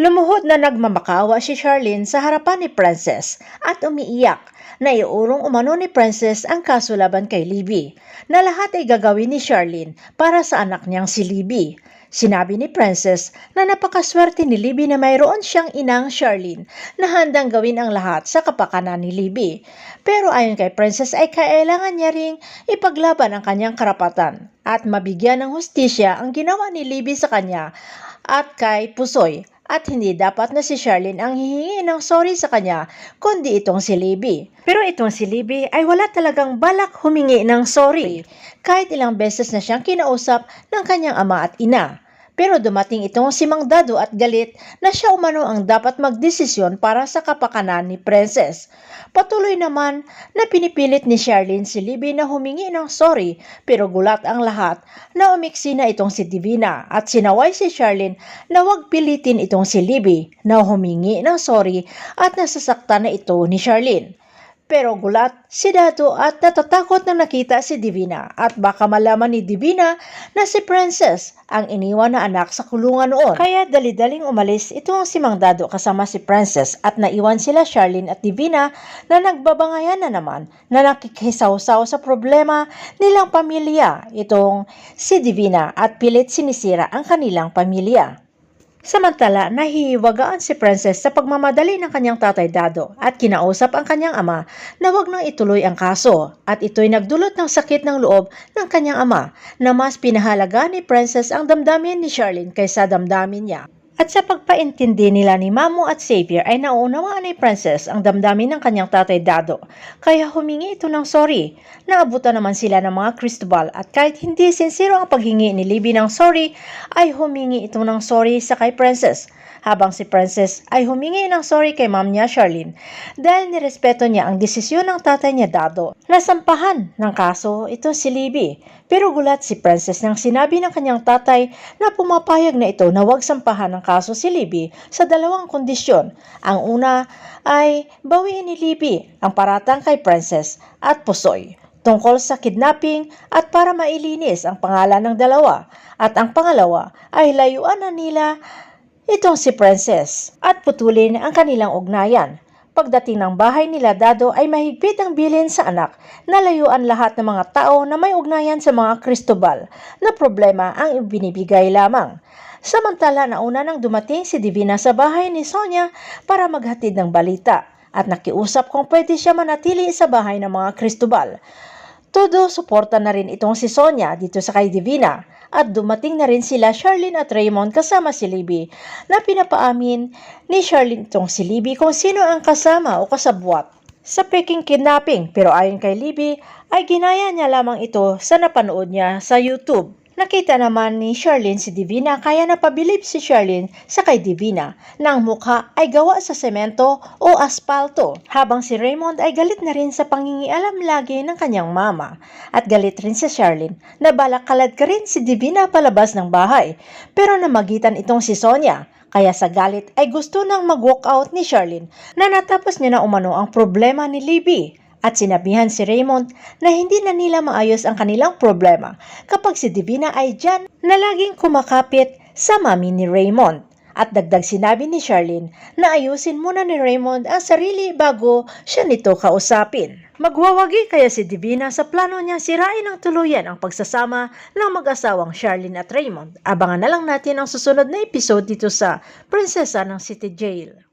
Lumuhod na nagmamakawa si Charlene sa harapan ni Princess at umiiyak na iurong umano ni Princess ang kaso laban kay Libby na lahat ay gagawin ni Charlene para sa anak niyang si Libby. Sinabi ni Princess na napakaswerte ni Libby na mayroon siyang inang Charlene na handang gawin ang lahat sa kapakanan ni Libby. Pero ayon kay Princess ay kailangan niya ring ipaglaban ang kanyang karapatan at mabigyan ng hustisya ang ginawa ni Libby sa kanya at kay Pusoy at hindi dapat na si Charlene ang hihingi ng sorry sa kanya kundi itong si Libby. Pero itong si Libby ay wala talagang balak humingi ng sorry kahit ilang beses na siyang kinausap ng kanyang ama at ina. Pero dumating itong si Mang Dado at galit na siya umano ang dapat magdesisyon para sa kapakanan ni Princess. Patuloy naman na pinipilit ni Charlene si Libby na humingi ng sorry pero gulat ang lahat na umiksi na itong si Divina at sinaway si Charlene na huwag pilitin itong si Libby na humingi ng sorry at nasasaktan na ito ni Charlene. Pero gulat si Dato at natatakot na nakita si Divina at baka malaman ni Divina na si Princess ang iniwan na anak sa kulungan noon. Kaya dali-daling umalis itong si Mang Dado kasama si Princess at naiwan sila Charlene at Divina na nagbabangayan na naman na nakikisaw-saw sa problema nilang pamilya itong si Divina at pilit sinisira ang kanilang pamilya. Samantala, nahihiwagaan si Princess sa pagmamadali ng kanyang tatay Dado at kinausap ang kanyang ama na wag nang ituloy ang kaso at ito'y nagdulot ng sakit ng loob ng kanyang ama na mas pinahalaga ni Princess ang damdamin ni Charlene kaysa damdamin niya. At sa pagpaintindi nila ni Mamo at Xavier ay naunawaan ni Princess ang damdamin ng kanyang tatay Dado. Kaya humingi ito ng sorry. Naabutan naman sila ng mga Cristobal at kahit hindi sincero ang paghingi ni Libby ng sorry, ay humingi ito ng sorry sa kay Princess. Habang si Princess ay humingi ng sorry kay ma'am niya Charlene dahil nirespeto niya ang desisyon ng tatay niya Dado. Nasampahan ng kaso ito si Libby pero gulat si Princess nang sinabi ng kanyang tatay na pumapayag na ito na huwag sampahan ng kaso si Libby sa dalawang kondisyon. Ang una ay bawiin ni Libby ang paratang kay Princess at Pusoy tungkol sa kidnapping at para mailinis ang pangalan ng dalawa. At ang pangalawa ay layuan na nila itong si Princess at putulin ang kanilang ugnayan. Pagdating ng bahay nila Dado ay mahigpit ang bilin sa anak na layuan lahat ng mga tao na may ugnayan sa mga Cristobal na problema ang binibigay lamang. Samantala nauna nang dumating si Divina sa bahay ni Sonia para maghatid ng balita at nakiusap kung pwede siya manatili sa bahay ng mga Cristobal. Todo suporta na rin itong si Sonia dito sa kay Divina at dumating na rin sila Charlene at Raymond kasama si Libby na pinapaamin ni Charlene itong si Libby kung sino ang kasama o kasabwat sa peking kidnapping pero ayon kay Libby ay ginaya niya lamang ito sa napanood niya sa YouTube. Nakita naman ni Charlene si Divina kaya napabilib si Charlene sa kay Divina na ang mukha ay gawa sa semento o aspalto habang si Raymond ay galit na rin sa pangingialam lagi ng kanyang mama. At galit rin si Charlene na balak kalad ka rin si Divina palabas ng bahay pero namagitan itong si Sonia kaya sa galit ay gusto nang mag-walk out ni Charlene na natapos niya na umano ang problema ni Libby at sinabihan si Raymond na hindi na nila maayos ang kanilang problema kapag si Divina ay dyan na laging kumakapit sa mami ni Raymond. At dagdag sinabi ni Charlene na ayusin muna ni Raymond ang sarili bago siya nito kausapin. Magwawagi kaya si Divina sa plano niya sirain ng tuluyan ang pagsasama ng mag-asawang Charlene at Raymond. Abangan na lang natin ang susunod na episode dito sa Prinsesa ng City Jail.